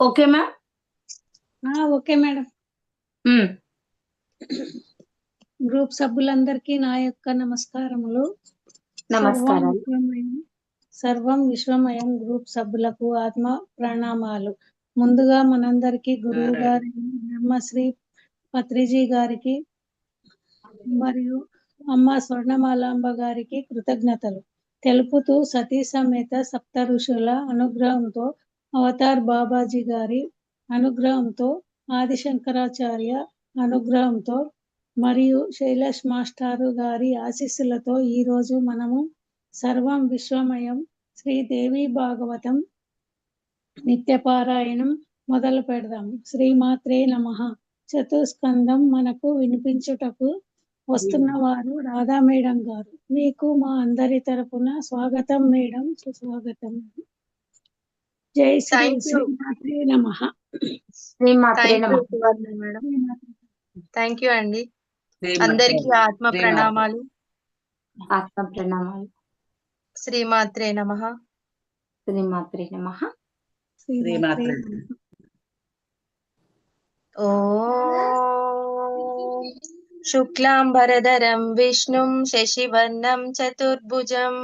Okay ma'am? Okay madam. Group సభ్యులందరికీ నా యొక్క నమస్కారములు. విశ్వమయం సర్వం విశ్వమయం గ్రూప్ సభ్యులకు ఆత్మ ప్రణామాలు. ముందుగా మనందరికీ గురువు గారి బ్రహ్మశ్రీ పత్రిజీ గారికి మరియు అమ్మ స్వర్ణమాలాంబ గారికి కృతజ్ఞతలు. తెలుపుతూ సతీ సమేత సప్త ఋషుల అనుగ్రహంతో అవతార్ బాబాజీ గారి అనుగ్రహంతో ఆదిశంకరాచార్య అనుగ్రహంతో మరియు శైలాష్ మాస్టారు గారి ఆశీస్సులతో ఈరోజు మనము సర్వం విశ్వమయం శ్రీదేవి భాగవతం నిత్యపారాయణం మొదలు పెడదాం. శ్రీమాత్రే నమ. చతుస్కందం మనకు వినిపించుటకు వస్తున్న వారు రాధా మేడం గారు. మీకు మా అందరి తరపున స్వాగతం మేడం. సుస్వాగతం. జై శ్రీ. శ్రీమాత్రే నమ. శ్రీమాత్రే నమ. మేడం థ్యాంక్ యూ అండి అందరికీ ఆత్మ ప్రణామాలు. ఆత్మ ప్రణామాలు. శ్రీమాత్రే నమ. శ్రీమాత్రే నమ. శ్రీమాత్రే. ఓ శుక్లాంబరధరం విష్ణుం శశివర్ణం చతుర్భుజం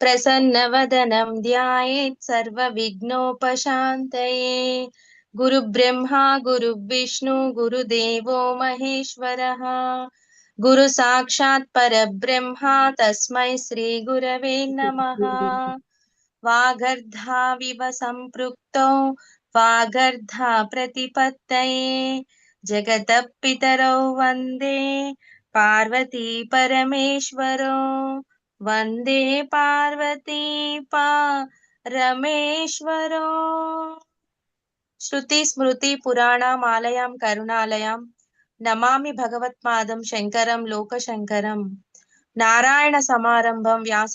प्रसन्नवदनं ध्यायेत् सर्वविघ्नोपशान्तये। गुरुब्रह्मा गुरुर्विष्णु गुरुदेवो महेश्वरः। गुरुसाक्षात् परब्रह्मा, तस्मै श्रीगुरवे नमः। वागर्धाविव सम्पृक्तौ वागर्धा प्रतिपत्तये। जगत पितरौ वंदे पार्वती परमेश्वरौ। జగత పితరౌ వందే పార్వతీ పరమేశ్వరో వందే పార్వతీ పరమేశ్వరో శృతి స్మృతి పురాణమాలయాం కరుణాలయాం. నమామి భగవత్పాదం శంకరం లోకశంకరం. నారాయణ సమారంభం వ్యాస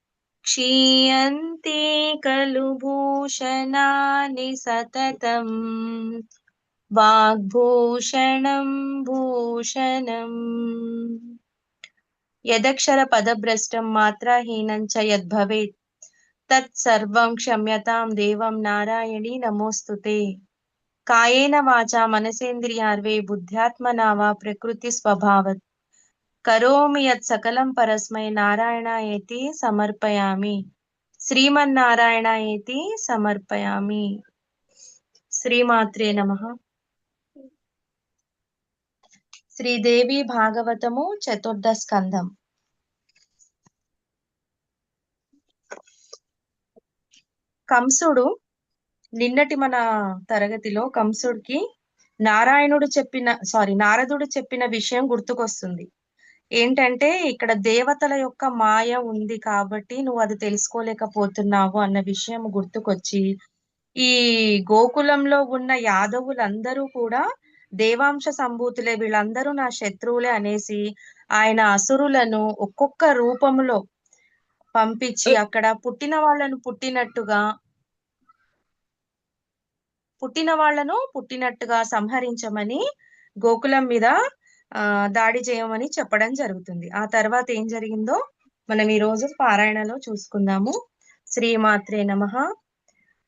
क्षीयन्ते खलुभूषणानि सततम्। वाग्भूषणं भूषणम्। यदक्षरपदभ्रष्टं मात्राहीनं च यद्भवेत्। तत्सर्वं क्षम्यतां देवं नारायणी नमोस्तुते कायेन वाचा मनसेन्द्रियार्वे बुद्ध्यात्मना वा प्रकृतिस्वभावत्। కరోమి యత్ సకలం పరస్మై నారాయణ ఏతి సమర్పయామి. శ్రీమన్నారాయణాయేతి సమర్పయామి. శ్రీమాత్రే నమః. శ్రీదేవి భాగవతము చతుర్థ స్కంధం. కంసుడు నిన్నటి మన తరగతిలో కంసుడికి నారాయణుడు చెప్పిన సారీ నారదుడు చెప్పిన విషయం గుర్తుకొస్తుంది. ఏంటంటే ఇక్కడ దేవతల యొక్క మాయ ఉంది కాబట్టి నువ్వు అది తెలుసుకోలేకపోతున్నావు అన్న విషయం గుర్తుకొచ్చి ఈ గోకులంలో ఉన్న యాదవులందరూ కూడా దేవాంశ సంభూతులే వీళ్ళందరూ నా శత్రువులే అనేసి ఆయన అసురులను ఒక్కొక్క రూపంలో పంపించి అక్కడ పుట్టిన వాళ్ళను పుట్టినట్టుగా పుట్టిన వాళ్ళను పుట్టినట్టుగా సంహరించమని గోకులం మీద దాడి చేయమని చెప్పడం జరుగుతుంది. ఆ తర్వాత ఏం జరిగిందో మనం ఈ రోజు పారాయణలో చూసుకుందాము. శ్రీమాత్రే నమ.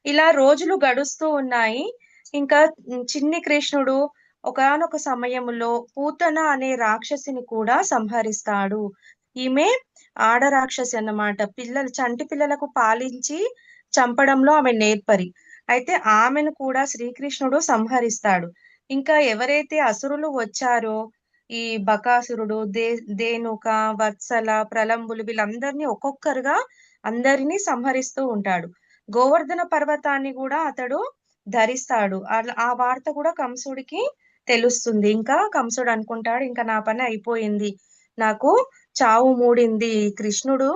ఇలా రోజులు గడుస్తూ ఉన్నాయి. ఇంకా చిన్ని కృష్ణుడు ఒకనొక సమయంలో పూతన అనే రాక్షసిని కూడా సంహరిస్తాడు. ఈమె ఆడ రాక్షసి అన్నమాట. పిల్లలు చంటి పిల్లలకు పాలించి చంపడంలో ఆమె నేర్పరి. అయితే ఆమెను కూడా శ్రీకృష్ణుడు సంహరిస్తాడు. ఇంకా ఎవరైతే అసురులు వచ్చారో ఈ బకాసురుడు దే దేనుక వత్సల ప్రలంబులు వీళ్ళందరినీ ఒక్కొక్కరుగా అందరినీ సంహరిస్తూ ఉంటాడు. గోవర్ధన పర్వతాన్ని కూడా అతడు ధరిస్తాడు. ఆ వార్త కూడా కంసుడికి తెలుస్తుంది. ఇంకా కంసుడు అనుకుంటాడు ఇంకా నా పని అయిపోయింది. నాకు చావు మూడింది. కృష్ణుడు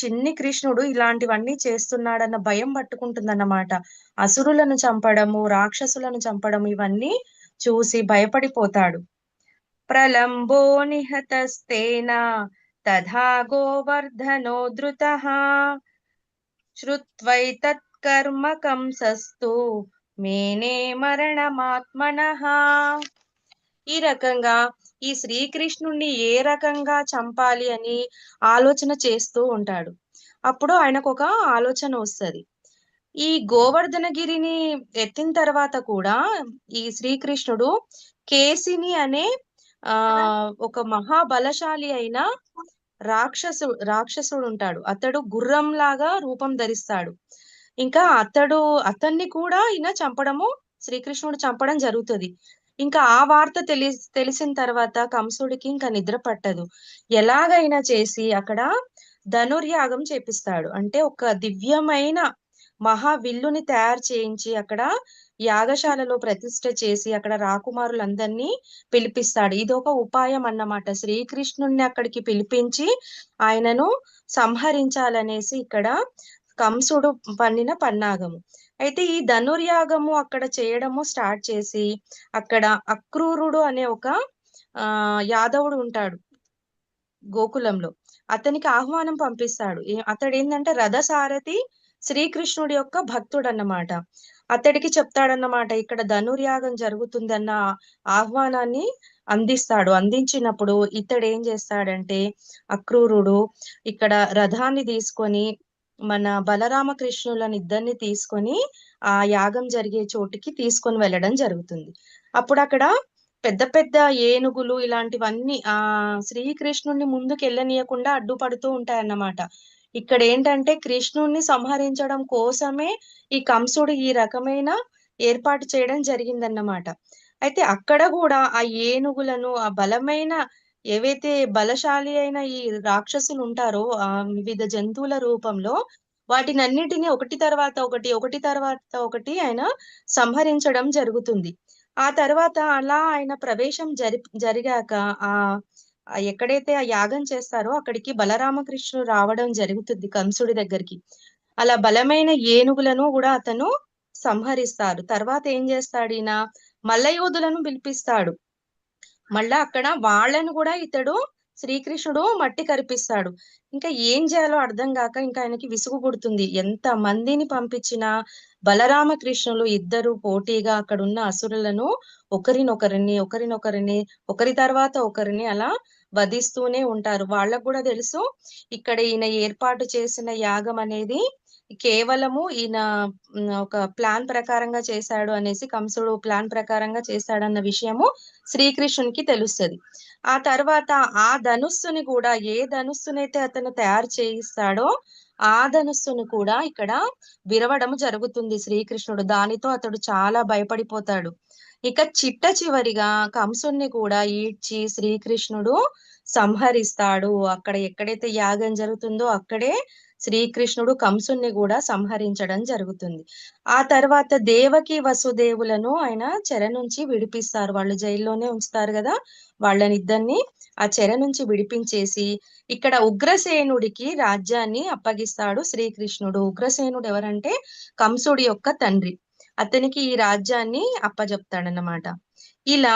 చిన్ని కృష్ణుడు ఇలాంటివన్నీ చేస్తున్నాడన్న భయం పట్టుకుంటుందన్నమాట. అసురులను చంపడము రాక్షసులను చంపడము ఇవన్నీ చూసి భయపడిపోతాడు. ప్రలంబో నిహతస్తేన తథా గోవర్ధనో ధృతః శ్రుత్వైతత్కర్మ మేనే మరణమాత్మనః ఈ రకంగా ఈ శ్రీకృష్ణుణ్ణి ఏ రకంగా చంపాలి అని ఆలోచన చేస్తూ ఉంటాడు. అప్పుడు ఆయనకు ఒక ఆలోచన వస్తది. ఈ గోవర్ధనగిరిని ఎత్తిన తర్వాత కూడా ఈ శ్రీకృష్ణుడు కేసిని అనే ఆ ఒక మహాబలశాలి అయిన రాక్షసు రాక్షసుడు ఉంటాడు అతడు గుర్రం లాగా రూపం ధరిస్తాడు. ఇంకా అతడు అతన్ని కూడా ఈయన చంపడము శ్రీకృష్ణుడు చంపడం జరుగుతుంది. ఇంకా ఆ వార్త తెలి తెలిసిన తర్వాత కంసుడికి ఇంకా నిద్ర పట్టదు. ఎలాగైనా చేసి అక్కడ ధనుర్యాగం చేపిస్తాడు. అంటే ఒక దివ్యమైన మహావిల్లుని తయారు చేయించి అక్కడ యాగశాలలో ప్రతిష్ట చేసి అక్కడ రాకుమారులందరినీ పిలిపిస్తాడు. ఇది ఒక ఉపాయం అన్నమాట. శ్రీకృష్ణుణ్ణి అక్కడికి పిలిపించి ఆయనను సంహరించాలనేసి ఇక్కడ కంసుడు పన్నిన పన్నాగము. అయితే ఈ ధనుర్యాగము అక్కడ చేయడము స్టార్ట్ చేసి అక్కడ అక్రూరుడు అనే ఒక ఆ యాదవుడు ఉంటాడు గోకులంలో. అతనికి ఆహ్వానం పంపిస్తాడు. అతడు ఏంటంటే రథసారథి శ్రీకృష్ణుడి యొక్క భక్తుడు అన్నమాట అతడికి చెప్తాడన్నమాట ఇక్కడ ధనుర్యాగం జరుగుతుందన్న ఆహ్వానాన్ని అందిస్తాడు. అందించినప్పుడు ఇతడు ఏం చేస్తాడంటే అక్రూరుడు ఇక్కడ రథాన్ని తీసుకొని మన బలరామకృష్ణులను ఇద్దరిని తీసుకొని ఆ యాగం జరిగే చోటికి తీసుకొని వెళ్ళడం జరుగుతుంది. అప్పుడు అక్కడ పెద్ద పెద్ద ఏనుగులు ఇలాంటివన్నీ ఆ శ్రీకృష్ణుడిని ముందుకు వెళ్ళనీయకుండా అడ్డుపడుతూ ఉంటాయన్నమాట. ఇక్కడ ఏంటంటే కృష్ణుణ్ణి సంహరించడం కోసమే ఈ కంసుడు ఈ రకమైన ఏర్పాటు చేయడం జరిగిందన్నమాట. అయితే అక్కడ కూడా ఆ ఏనుగులను ఆ బలమైన ఏవైతే బలశాలి అయిన ఈ రాక్షసులు ఉంటారో ఆ వివిధ జంతువుల రూపంలో వాటినన్నిటిని ఒకటి తర్వాత ఒకటి ఒకటి తర్వాత ఒకటి ఆయన సంహరించడం జరుగుతుంది. ఆ తర్వాత అలా ఆయన ప్రవేశం జరి జరిగాక ఆ ఎక్కడైతే ఆ యాగం చేస్తారో అక్కడికి బలరామకృష్ణుడు రావడం జరుగుతుంది కంసుడి దగ్గరికి. అలా బలమైన ఏనుగులను కూడా అతను సంహరిస్తారు తర్వాత ఏం చేస్తాడు ఈయన? మల్లయోధులను పిలిపిస్తాడు. మళ్ళా అక్కడ వాళ్ళను కూడా ఇతడు శ్రీకృష్ణుడు మట్టి కరిపిస్తాడు. ఇంకా ఏం చేయాలో అర్థం కాక ఇంకా ఆయనకి విసుగు పుడుతుంది. ఎంత మందిని పంపించినా బలరామకృష్ణులు ఇద్దరు పోటీగా అక్కడ ఉన్న అసురులను ఒకరినొకరిని ఒకరినొకరిని ఒకరి తర్వాత ఒకరిని అలా వధిస్తూనే ఉంటారు. వాళ్ళకు కూడా తెలుసు ఇక్కడ ఈయన ఏర్పాటు చేసిన యాగం అనేది కేవలము ఈయన ఒక ప్లాన్ ప్రకారంగా చేశాడు అనేసి కంసుడు ప్లాన్ ప్రకారంగా చేశాడన్న విషయము శ్రీకృష్ణునికి తెలుస్తది. ఆ తర్వాత ఆ ధనుస్సుని కూడా ఏ ధనుస్సునైతే అతను తయారు చేయిస్తాడో ఆ ధనుస్సును కూడా ఇక్కడ విరవడం జరుగుతుంది శ్రీకృష్ణుడు. దానితో అతడు చాలా భయపడిపోతాడు. ఇక చిట్ట చివరిగా కంసుని కూడా ఈడ్చి శ్రీకృష్ణుడు సంహరిస్తాడు. అక్కడ ఎక్కడైతే యాగం జరుగుతుందో అక్కడే శ్రీకృష్ణుడు కంసుణ్ణి కూడా సంహరించడం జరుగుతుంది. ఆ తర్వాత దేవకి వసుదేవులను ఆయన చెర నుంచి విడిపిస్తారు. వాళ్ళు జైల్లోనే ఉంచుతారు కదా. వాళ్ళనిద్దరిని ఆ చెర నుంచి విడిపించేసి ఇక్కడ ఉగ్రసేనుడికి రాజ్యాన్ని అప్పగిస్తాడు శ్రీకృష్ణుడు. ఉగ్రసేనుడు ఎవరంటే కంసుడి యొక్క తండ్రి. అతనికి ఈ రాజ్యాన్ని అప్పజెప్తాడనమాట ఇలా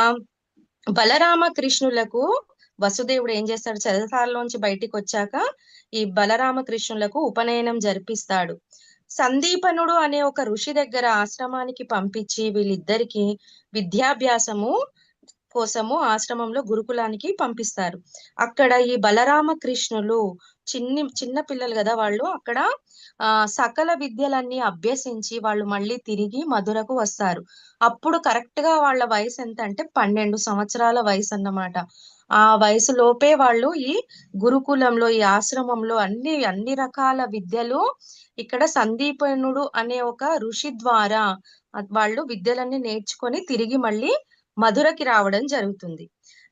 బలరామ కృష్ణులకు వసుదేవుడు ఏం చేస్తాడు? చెరసాలలోంచి బయటికి వచ్చాక ఈ బలరామకృష్ణులకు ఉపనయనం జరిపిస్తాడు. సందీపనుడు అనే ఒక ఋషి దగ్గర ఆశ్రమానికి పంపించి వీళ్ళిద్దరికి విద్యాభ్యాసము కోసము ఆశ్రమంలో గురుకులానికి పంపిస్తారు. అక్కడ ఈ బలరామకృష్ణులు చిన్ని చిన్న పిల్లలు కదా వాళ్ళు అక్కడ ఆ సకల విద్యలన్నీ అభ్యసించి వాళ్ళు మళ్ళీ తిరిగి మధురకు వస్తారు. అప్పుడు కరెక్ట్గా వాళ్ళ వయసు ఎంత అంటే పన్నెండు సంవత్సరాల వయసు అన్నమాట ఆ వయసులోపే వాళ్ళు ఈ గురుకులంలో ఈ ఆశ్రమంలో అన్ని అన్ని రకాల విద్యలు ఇక్కడ సందీపనుడు అనే ఒక ఋషి ద్వారా వాళ్ళు విద్యలన్నీ నేర్చుకొని తిరిగి మళ్ళీ మధురకి రావడం జరుగుతుంది.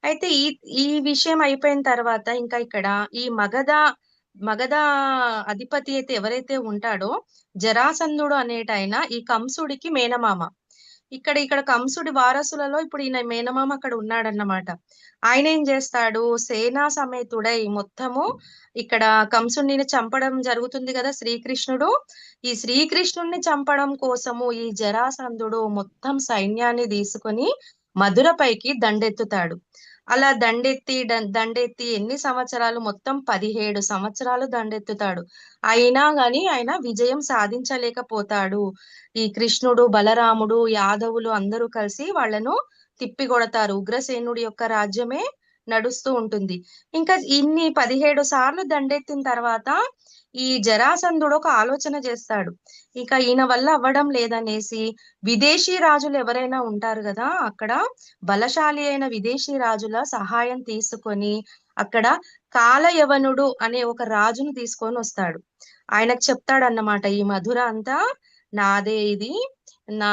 అయితే ఈ ఈ విషయం అయిపోయిన తర్వాత ఇంకా ఇక్కడ ఈ మగధ మగధ అధిపతి అయితే ఎవరైతే ఉంటాడో జరాసంధుడు అనేటైన ఈ కంసుడికి మేనమామ. ఇక్కడ ఇక్కడ కంసుడి వారసులలో ఇప్పుడు ఈయన మేనమామ అక్కడ ఉన్నాడన్నమాట. ఆయన ఏం చేస్తాడు? సేనా సమేతుడై మొత్తము ఇక్కడ కంసుడిని చంపడం జరుగుతుంది కదా శ్రీకృష్ణుడు. ఈ శ్రీకృష్ణుడిని చంపడం కోసము ఈ జరాసంధుడు మొత్తం సైన్యాన్ని తీసుకొని మధురపైకి దండెత్తుతాడు. అలా దండెత్తి దండెత్తి ఎన్ని సంవత్సరాలు? మొత్తం పదిహేడు సంవత్సరాలు దండెత్తుతాడు. అయినా గాని ఆయన విజయం సాధించలేకపోతాడు. ఈ కృష్ణుడు బలరాముడు యాదవులు అందరూ కలిసి వాళ్ళను తిప్పి కొడతారు ఉగ్రసేనుడి యొక్క రాజ్యమే నడుస్తూ ఉంటుంది. ఇంకా ఇన్ని పదిహేడు సార్లు దండెత్తిన తర్వాత ఈ జరాసంధుడు ఒక ఆలోచన చేస్తాడు. ఇక ఈయన వల్ల అవ్వడం లేదనేసి విదేశీ రాజులు ఎవరైనా ఉంటారు కదా అక్కడ బలశాలి అయిన విదేశీ రాజుల సహాయం తీసుకొని అక్కడ కాలయవనుడు అనే ఒక రాజును తీసుకొని వస్తాడు. ఆయనకు చెప్తాడు అన్నమాట ఈ మధుర అంతా నాదే ఇది. నా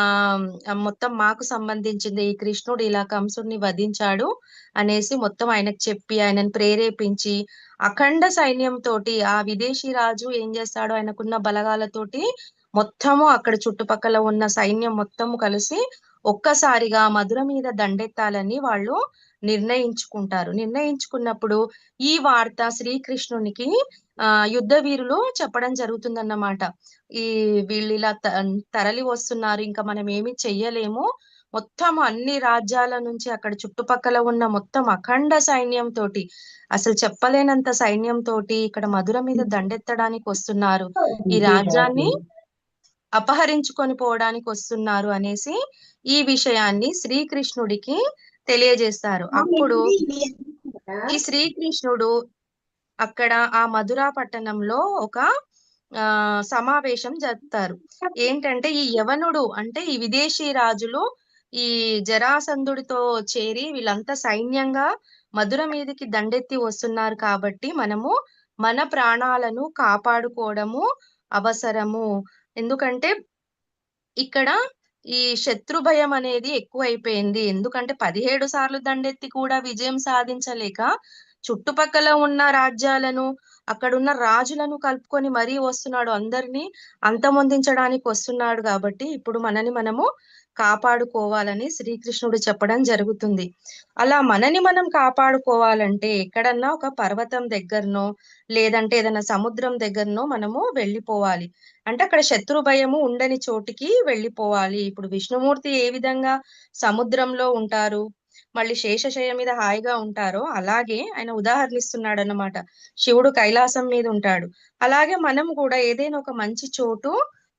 మొత్తం మాకు సంబంధించింది ఈ కృష్ణుడు ఇలా కంసుడిని వధించాడు అనేసి మొత్తం ఆయనకు చెప్పి ఆయనను ప్రేరేపించి అఖండ సైన్యం తోటి ఆ విదేశీ రాజు ఏం చేస్తాడు ఆయనకున్న బలగాలతోటి మొత్తము అక్కడ చుట్టుపక్కల ఉన్న సైన్యం మొత్తము కలిసి ఒక్కసారిగా మధుర మీద దండెత్తాలని వాళ్ళు నిర్ణయించుకుంటారు. నిర్ణయించుకున్నప్పుడు ఈ వార్త శ్రీకృష్ణునికి ఆ యుద్ధ వీరులు చెప్పడం జరుగుతుందన్నమాట. ఈ వీళ్ళు ఇలా తరలి వస్తున్నారు ఇంకా మనం ఏమి చెయ్యలేము. మొత్తం అన్ని రాజ్యాల నుంచి అక్కడ చుట్టుపక్కల ఉన్న మొత్తం అఖండ సైన్యం తోటి అసలు చెప్పలేనంత సైన్యం తోటి ఇక్కడ మధుర మీద దండెత్తడానికి వస్తున్నారు. ఈ రాజ్యాన్ని అపహరించుకొని పోవడానికి వస్తున్నారు అనేసి ఈ విషయాన్ని శ్రీకృష్ణుడికి తెలియజేస్తారు. అప్పుడు ఈ శ్రీకృష్ణుడు అక్కడ ఆ మధురా పట్టణంలో ఒక ఆ సమావేశం జరుపుతారు. ఏంటంటే ఈ యవనుడు అంటే ఈ విదేశీ రాజులు ఈ జరాసంధుడితో చేరి వీళ్ళంతా సైన్యంగా మధుర మీదకి దండెత్తి వస్తున్నారు కాబట్టి మనము మన ప్రాణాలను కాపాడుకోవడము అవసరము. ఎందుకంటే ఇక్కడ ఈ శత్రు భయం అనేది ఎక్కువైపోయింది. ఎందుకంటే పదిహేడు సార్లు దండెత్తి కూడా విజయం సాధించలేక చుట్టుపక్కల ఉన్న రాజ్యాలను అక్కడున్న రాజులను కలుపుకొని మరీ వస్తున్నాడు అందరినీ అంతమొందించడానికి వస్తున్నాడు కాబట్టి ఇప్పుడు మనని మనము కాపాడుకోవాలని శ్రీకృష్ణుడు చెప్పడం జరుగుతుంది. అలా మనని మనం కాపాడుకోవాలంటే ఎక్కడన్నా ఒక పర్వతం దగ్గరనో లేదంటే ఏదైనా సముద్రం దగ్గరనో మనము వెళ్ళిపోవాలి. అంటే అక్కడ శత్రు భయము ఉండని చోటికి వెళ్ళిపోవాలి. ఇప్పుడు విష్ణుమూర్తి ఏ విధంగా సముద్రంలో ఉంటారు? మళ్ళీ శేషశయ మీద హాయిగా ఉంటారో అలాగే ఆయన ఉదాహరణిస్తున్నాడు అన్నమాట శివుడు కైలాసం మీద ఉంటాడు. అలాగే మనం కూడా ఏదైనా ఒక మంచి చోటు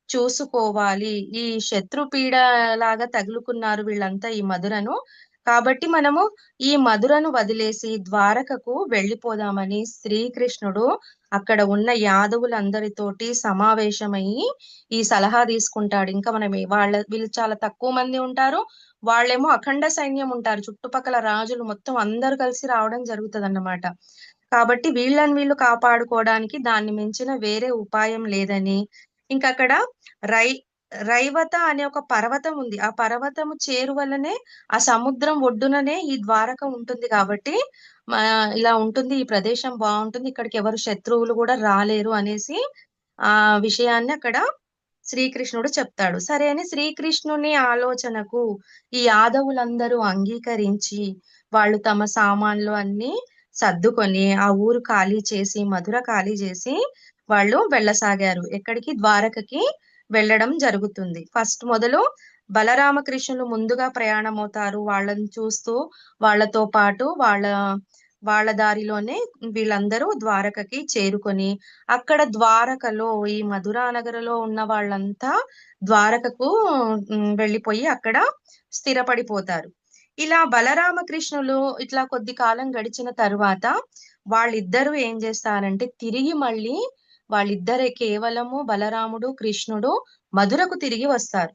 చూసుకోవాలి. ఈ శత్రు పీడ లాగా తగులుకున్నారు వీళ్ళంతా ఈ మధురను. కాబట్టి మనము ఈ మధురను వదిలేసి ద్వారకకు వెళ్ళిపోదామని శ్రీకృష్ణుడు అక్కడ ఉన్న యాదవులందరితోటి సమావేశమై ఈ సలహా తీసుకుంటాడు. ఇంకా మనం వాళ్ళ వీళ్ళు చాలా తక్కువ మంది ఉంటారు. వాళ్ళేమో అఖండ సైన్యం ఉంటారు. చుట్టుపక్కల రాజులు మొత్తం అందరు కలిసి రావడం జరుగుతుంది అన్నమాట కాబట్టి వీళ్ళని వీళ్ళు కాపాడుకోవడానికి దాన్ని మించిన వేరే ఉపాయం లేదని. ఇంకా అక్కడ రై రైవత అనే ఒక పర్వతం ఉంది. ఆ పర్వతము చేరువలనే ఆ సముద్రం ఒడ్డుననే ఈ ద్వారక ఉంటుంది కాబట్టి ఇలా ఉంటుంది ఈ ప్రదేశం బాగుంటుంది. ఇక్కడికి ఎవరు శత్రువులు కూడా రాలేరు అనేసి ఆ విషయాన్ని అక్కడ శ్రీకృష్ణుడు చెప్తాడు. సరే అని శ్రీకృష్ణుని ఆలోచనకు ఈ యాదవులందరూ అంగీకరించి వాళ్ళు తమ సామాన్లు అన్ని సర్దుకొని ఆ ఊరు ఖాళీ చేసి మధుర ఖాళీ చేసి వాళ్ళు వెళ్ళసాగారు. ఎక్కడికి? ద్వారకకి వెళ్ళడం జరుగుతుంది. ఫస్ట్ మొదలు బలరామకృష్ణులు ముందుగా ప్రయాణం అవుతారు వాళ్ళని చూస్తూ వాళ్ళతో పాటు వాళ్ళ వాళ్ళ దారిలోనే వీళ్ళందరూ ద్వారకకి చేరుకొని అక్కడ ద్వారకలో ఈ మధురా నగరలో ఉన్న వాళ్ళంతా ద్వారకకు వెళ్ళిపోయి అక్కడ స్థిరపడిపోతారు. ఇలా బలరామకృష్ణులు ఇట్లా కొద్ది కాలం గడిచిన తరువాత వాళ్ళిద్దరూ ఏం చేస్తారంటే తిరిగి మళ్ళీ వాళ్ళిద్దరే కేవలము బలరాముడు కృష్ణుడు మధురకు తిరిగి వస్తారు.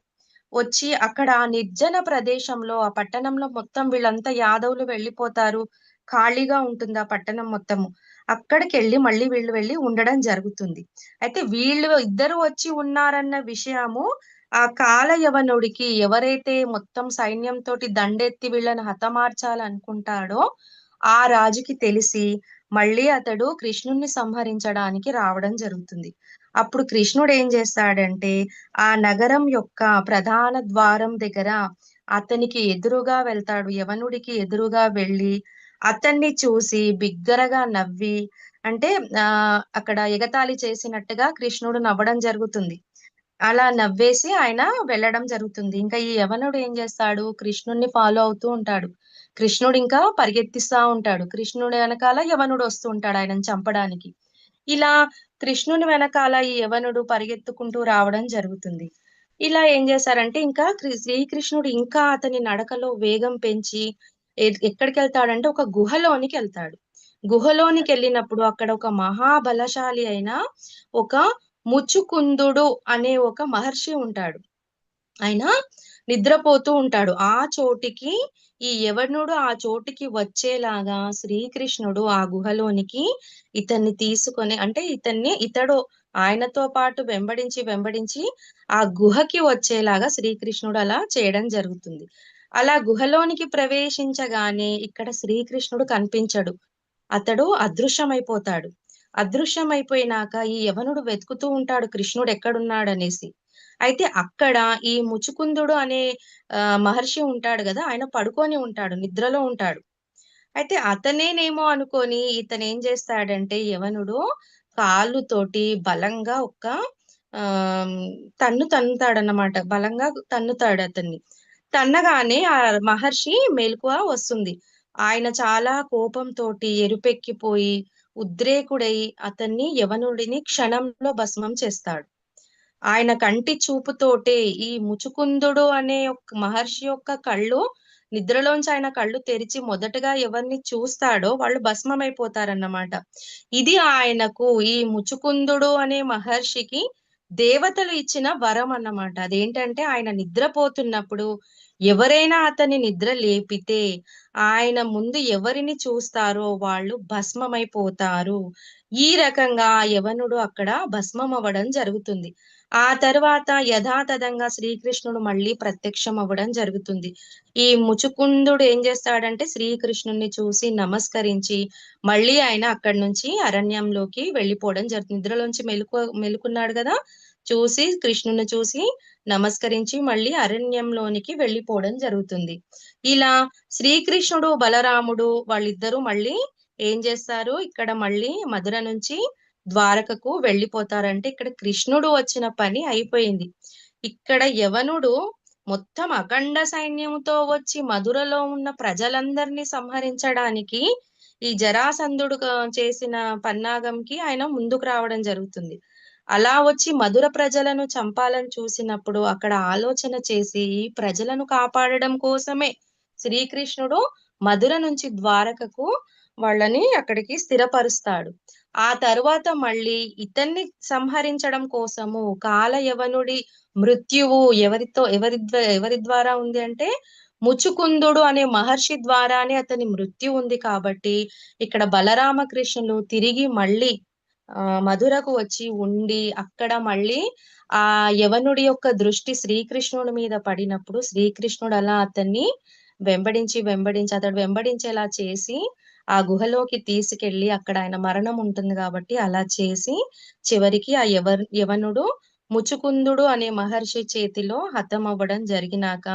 వచ్చి అక్కడ నిర్జన ప్రదేశంలో ఆ పట్టణంలో మొత్తం వీళ్ళంతా యాదవులు వెళ్ళిపోతారు. ఖాళీగా ఉంటుంది ఆ పట్టణం మొత్తము? అక్కడికి వెళ్ళి మళ్ళీ వీళ్ళు వెళ్ళి ఉండడం జరుగుతుంది. అయితే వీళ్ళు ఇద్దరు వచ్చి ఉన్నారన్న విషయము ఆ కాలయవనుడికి ఎవరైతే మొత్తం సైన్యంతో దండెత్తి వీళ్ళని హతమార్చాలనుకుంటాడో ఆ రాజుకి తెలిసి మళ్ళీ అతడు కృష్ణుణ్ణి సంహరించడానికి రావడం జరుగుతుంది. అప్పుడు కృష్ణుడు ఏం చేస్తాడంటే ఆ నగరం యొక్క ప్రధాన ద్వారం దగ్గర అతనికి ఎదురుగా వెళ్తాడు. యవనుడికి ఎదురుగా వెళ్ళి అతన్ని చూసి బిగ్గరగా నవ్వి అంటే ఆ అక్కడ ఎగతాళి చేసినట్టుగా కృష్ణుడు నవ్వడం జరుగుతుంది. అలా నవ్వేసి ఆయన వెళ్ళడం జరుగుతుంది. ఇంకా ఈ యవనుడు ఏం చేస్తాడు? కృష్ణుడిని ఫాలో అవుతూ ఉంటాడు. కృష్ణుడు ఇంకా పరిగెత్తిస్తా ఉంటాడు. కృష్ణుడి వెనకాల యవనుడు వస్తూ ఉంటాడు ఆయనను చంపడానికి. ఇలా కృష్ణుని వెనకాల ఈ యవనుడు పరిగెత్తుకుంటూ రావడం జరుగుతుంది. ఇలా ఏం చేశారంటే ఇంకా శ్రీకృష్ణుడు ఇంకా అతని నడకలో వేగం పెంచి ఎక్కడికి వెళ్తాడంటే ఒక గుహలోనికి వెళ్తాడు గుహలోనికి వెళ్ళినప్పుడు అక్కడ ఒక మహాబలశాలి అయిన ఒక ముచుకుందుడు అనే ఒక మహర్షి ఉంటాడు. ఆయన నిద్రపోతూ ఉంటాడు. ఆ చోటికి ఈ యవనుడు ఆ చోటికి వచ్చేలాగా శ్రీకృష్ణుడు ఆ గుహలోనికి ఇతన్ని తీసుకొని అంటే ఇతన్ని ఇతడు ఆయనతో పాటు వెంబడించి వెంబడించి ఆ గుహకి వచ్చేలాగా శ్రీకృష్ణుడు అలా చేయడం జరుగుతుంది. అలా గుహలోనికి ప్రవేశించగానే ఇక్కడ శ్రీకృష్ణుడు కనిపించడు. అతడు అదృశ్యమైపోతాడు. అదృశ్యమైపోయినాక ఈ యవనుడు వెతుకుతూ ఉంటాడు కృష్ణుడు ఎక్కడున్నాడు అనేసి అయితే అక్కడ ఈ ముచుకుందుడు అనే మహర్షి ఉంటాడు కదా ఆయన పడుకొని ఉంటాడు నిద్రలో ఉంటాడు. అయితే అతనేనేమో అనుకొని ఇతను ఏం చేస్తాడంటే యవనుడు కాళ్ళుతోటి బలంగా ఒక్క ఆ తన్ను తన్నుతాడన్నమాట. బలంగా తన్నుతాడు అతన్ని. తన్నగానే ఆ మహర్షి మెలకువ వస్తుంది. ఆయన చాలా కోపంతోటి ఎరుపెక్కిపోయి ఉద్రేకుడై అతన్ని యవనుడిని క్షణంలో భస్మం చేస్తాడు. ఆయన కంటి చూపుతోటే ఈ ముచుకుందుడు అనే ఒక మహర్షి యొక్క కళ్ళు నిద్రలోంచి ఆయన కళ్ళు తెరిచి మొదటగా ఎవరిని చూస్తాడో వాళ్ళు భస్మమైపోతారన్నమాట. ఇది ఆయనకు ఈ ముచుకుందుడు అనే మహర్షికి దేవతలు ఇచ్చిన వరం అన్నమాట. అదేంటంటే ఆయన నిద్రపోతున్నప్పుడు ఎవరైనా అతని నిద్ర లేపితే ఆయన ముందు ఎవరిని చూస్తారో వాళ్ళు భస్మమైపోతారు. ఈ రకంగా యవనుడు అక్కడ భస్మం అవ్వడం జరుగుతుంది. ఆ తర్వాత యథాతథంగా శ్రీకృష్ణుడు మళ్ళీ ప్రత్యక్షం అవ్వడం జరుగుతుంది. ఈ ముచుకుందుడు ఏం చేస్తాడంటే శ్రీకృష్ణుని చూసి నమస్కరించి మళ్ళీ ఆయన అక్కడి నుంచి అరణ్యంలోకి వెళ్ళిపోవడం జరుగుతుంది. నిద్రలోంచి మెలుకు మెలుకున్నాడు కదా? చూసి కృష్ణుని చూసి నమస్కరించి మళ్ళీ అరణ్యంలోనికి వెళ్ళిపోవడం జరుగుతుంది. ఇలా శ్రీకృష్ణుడు బలరాముడు వాళ్ళిద్దరూ మళ్ళీ ఏం చేస్తారు? ఇక్కడ మళ్ళీ మధుర నుంచి ద్వారకకు వెళ్ళిపోతారంటే ఇక్కడ కృష్ణుడు వచ్చిన పని అయిపోయింది. ఇక్కడ యవనుడు మొత్తం అఖండ సైన్యముతో వచ్చి మధురలో ఉన్న ప్రజలందరినీ సంహరించడానికి ఈ జరాసంధుడు చేసిన పన్నాగంకి ఆయన ముందుకు రావడం జరుగుతుంది. అలా వచ్చి మధుర ప్రజలను చంపాలని చూసినప్పుడు అక్కడ ఆలోచన చేసి ఈ ప్రజలను కాపాడడం కోసమే శ్రీకృష్ణుడు మధుర నుంచి ద్వారకకు వాళ్ళని అక్కడికి స్థిరపరుస్తాడు. ఆ తరువాత మళ్ళీ ఇతన్ని సంహరించడం కోసము కాల యవనుడి మృత్యువు ఎవరితో ఎవరి ఎవరి ద్వారా ఉంది అంటే ముచుకుందుడు అనే మహర్షి ద్వారానే అతని మృత్యు ఉంది కాబట్టి ఇక్కడ బలరామకృష్ణులు తిరిగి మళ్ళీ మధురకు వచ్చి ఉండి అక్కడ మళ్ళీ ఆ యవనుడి యొక్క దృష్టి శ్రీకృష్ణుడి మీద పడినప్పుడు శ్రీకృష్ణుడు అలా అతన్ని వెంబడించి వెంబడించి అతడు వెంబడించేలా చేసి ఆ గుహలోకి తీసుకెళ్ళి అక్కడ ఆయన మరణం ఉంటుంది కాబట్టి అలా చేసి చివరికి ఆ యవ యవనుడు ముచుకుందుడు అనే మహర్షి చేతిలో హతమవ్వడం జరిగినాక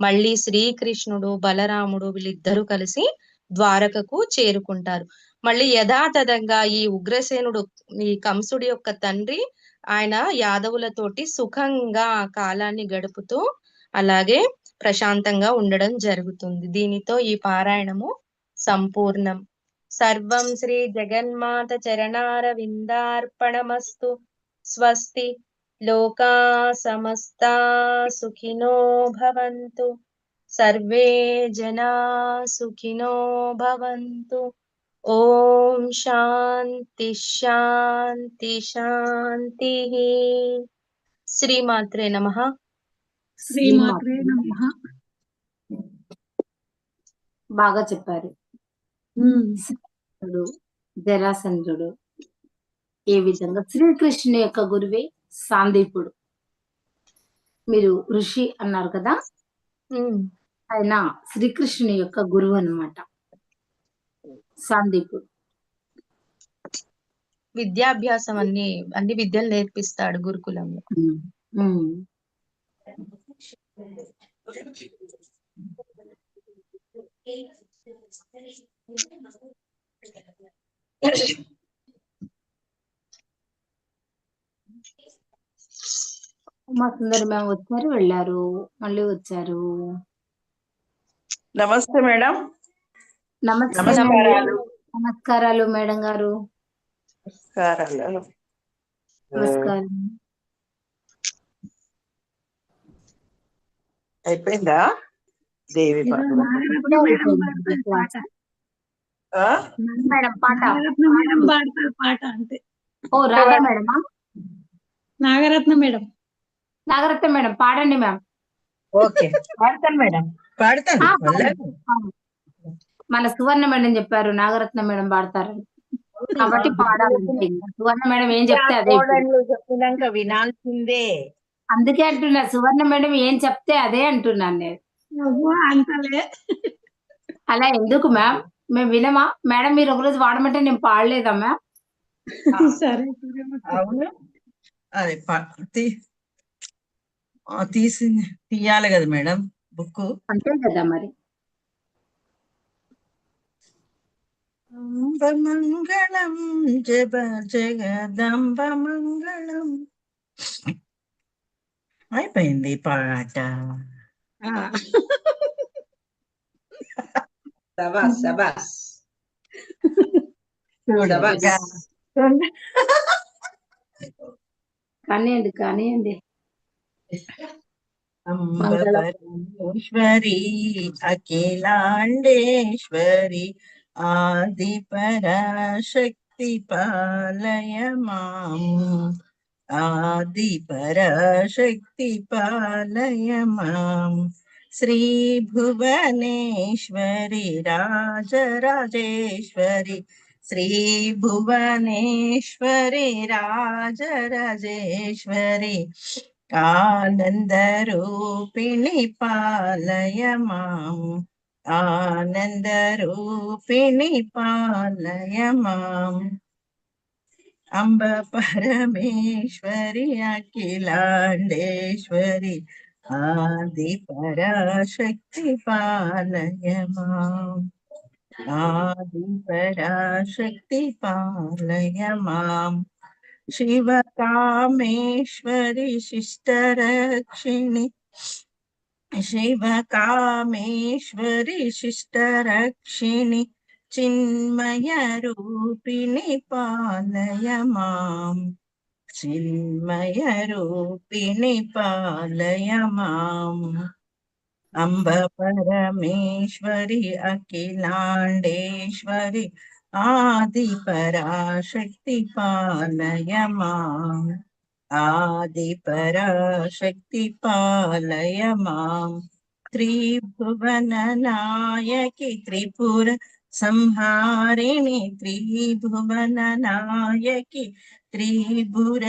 మళ్ళీ శ్రీకృష్ణుడు బలరాముడు వీళ్ళిద్దరూ కలిసి ద్వారకకు చేరుకుంటారు. మళ్ళీ యథాతథంగా ఈ ఉగ్రసేనుడు ఈ కంసుడి యొక్క తండ్రి ఆయన యాదవులతోటి సుఖంగా కాలాన్ని గడుపుతూ అలాగే ప్రశాంతంగా ఉండడం జరుగుతుంది. దీనితో ఈ పారాయణము సంపూర్ణం. సర్వం శ్రీ జగన్మాత చరణార విందార్పణమస్తు స్వస్తి. లోకా సమస్తా సుఖినో భవంతు. సర్వే జనా సుఖినో భవంతు. ఓం శాంతి శాంతి శాంతి. శ్రీమాత్రే నమః. శ్రీమాత్రే నమః. బాగా చెప్పారు. జరాసంధుడు ఏ విధంగా శ్రీకృష్ణుని యొక్క గురువే సాందీపుడు. మీరు ఋషి అన్నారు కదా? ఆయన శ్రీకృష్ణుని యొక్క గురువు అన్నమాట. సాందీపుడు విద్యాభ్యాసం అన్ని అన్ని విద్యలు నేర్పిస్తాడు గురుకులంలో. మా సుందరి మ్యామ్ వచ్చారు వెళ్ళారు మళ్ళీ వచ్చారు. నమస్తే మేడం. నమస్కారాలు. నమస్కారాలు మేడం గారు. నమస్కారాలు. నమస్కారం. అయిపోయిందా? దేవి? మేడం పాట. నాగరత్న మేడం పాడతారు పాట ఓ రాధా మేడమా? నాగరత్న మేడం. నాగరత్న మేడం పాడండి మ్యామ్. ఓకే. పాడతాను మేడం. పాడతాను. మన సువర్ణ మేడం చెప్పారు నాగరత్న మేడం పాడతారని. కాబట్టి పాడాలంటే. సువర్ణ మేడం ఏం చెప్తే అదే చెప్పినాక వినాల్సిందే. అందుకే అంటున్నా సువర్ణ మేడం ఏం చెప్తే అదే అంటున్నాను నేను. అబ్బో, అంతలే. అలా ఎందుకు మ్యామ్? మేము వినమా? మేడం మీరు ఒకరోజు వాడమంటే నేను పాడలేదా మ్యామ్? సరే అవును. అది తీసి తీయాలి కదా మేడం బుక్ అంతే కదా మరి. మంగళం జప జగదంబ మంగళం అయిపోయింది పాట Sabas, sabas. చూడవగా కానివ్వండి కానివ్వండి అంబరీశ్వరి అఖిలాండేశ్వరి ఆదిపరాశక్తి పాలయ మాం ఆదిపరాశక్తి పాలయ మాం శ్రీభువనేశ్వరి రాజరాజేశ్వరి శ్రీభువనేశ్వరి రాజరాజేశ్వరి ఆనందరూపిణి పాలయ మాం ఆనందరూపిణి పాలయ మాం. అంబ పరమేశ్వరి అఖిలాండేశ్వరి ఆది పరాశక్తి పాలయ మాం. ఆది పరాశక్తి పాలయ మాం. శివకామేశ్వరి శిష్టరక్షిణి శివకామేశ్వరి శిష్టరక్షిణి చిన్మయ రూపిణి పాలయ మాం చిన్మయ రూపిణి పాలయ మాం అంబ పరమేశ్వరి అఖిలాండేశ్వరి ఆది పరాశక్తి పాలయ మాం ఆది పరాశక్తి పాలయ మాం త్రిభువన నాయకి త్రిపుర సంహారిణి త్రిభువన నాయకి త్రిపుర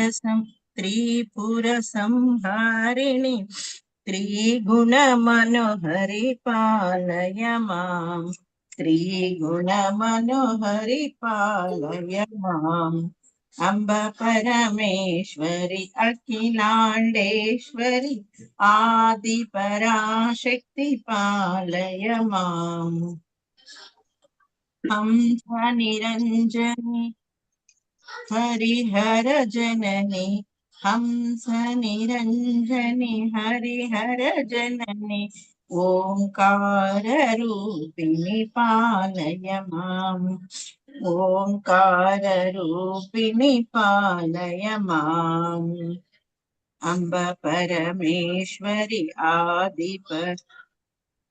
అంబ పరమేశ్వరి అఖిలాండేశ్వరి ఆది పరాశక్తి పాలయ మాం హంస నిరంజని హరిహర జనని హంస నిరంజని హరిహర జనని ఓంకార రూపిణి పాలయ మాం ఓంకార రూపిణి పాలయ మాం అంబ పరమేశ్వరి ఆదిప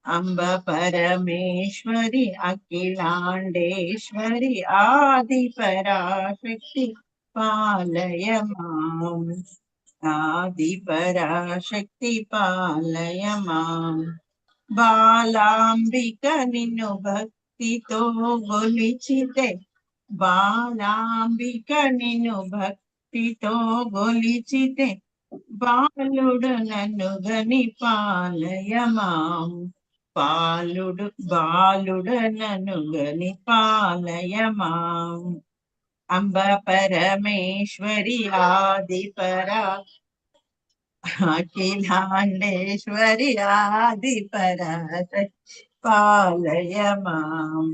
అంబ పరమేశ్వరి అఖిలాండేశ్వరి ఆది పరాశక్తి పాలయ మాం ఆది భక్తితో గొలిచితే బాలాంబిక నిన్ను భక్తితో గొలిచితే బాలుడు నన్ను గని పాలయమాం పాలుడు బాలుడు నన్ను గని పాలయమాం అంబ పరమేశ్వరి ఆదిపరా అఖిలాండేశ్వరి ఆదిపరా పాలయ మాం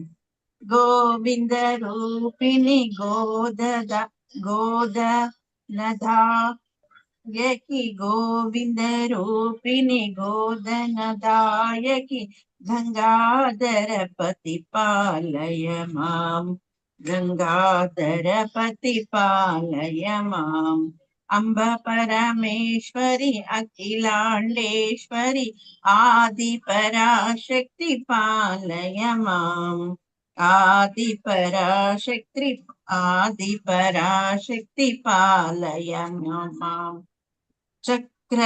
గోవింద రూపిణి గోదద గోద గోదనదా యకి గోవింద రూపిణి గోదనదాయకి గంగాధర పతి పాలయ మాం గంగాధర పతి పాలయ మాం అంబ పరమేశ్వరి అఖిలాండేశ్వరి ఆది పరాశక్తి పాలయ మాం ఆది పరాశక్తి ఆది పరాశక్తి పాలయ మాం చక్ర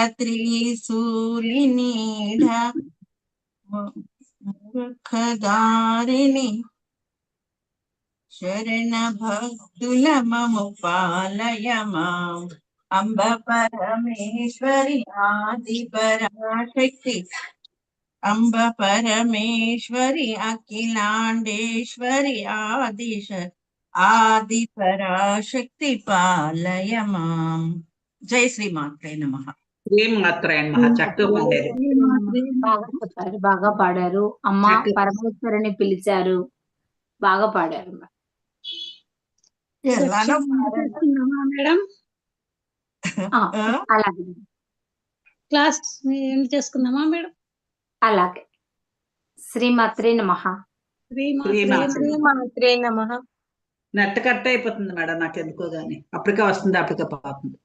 అంబ పరమేశ్వరి ఆది పరాశక్తి అంబ పరమేశ్వరి అఖిలాండేశ్వరి ఆదిశ ఆది పరాశక్తి పాలయ మాం. జై శ్రీ మాత్రే నమ. చక్కగా బాగా పాడారు. అమ్మ. పరమేశ్వరుని పిలిచారు. బాగా పాడారు. మేడం? అలాగే. క్లాస్ ఏం చేసుకుందామా మేడం? అలాగే. శ్రీమాత్రే నమః. శ్రీమాత్రే నమః. నెట్ కట్ అయిపోతుంది మేడం నాకు ఎందుకో గానీ. అప్పటికే వస్తుంది అప్పటికే పోతుంది.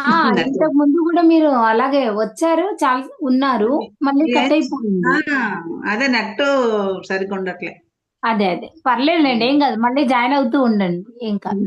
ఆ ఇంతకు ముందు కూడా మీరు అలాగే వచ్చారు చాలా ఉన్నారు మళ్ళీ కట్ అయిపోయింది. ఆ, అదే నెట్ సరిగ్గా ఉండట్లే. అదే అదే. పర్లేదులేండి ఏం కాదు మళ్ళీ జాయిన్ అవుతూ ఉండండి ఏం కాదు.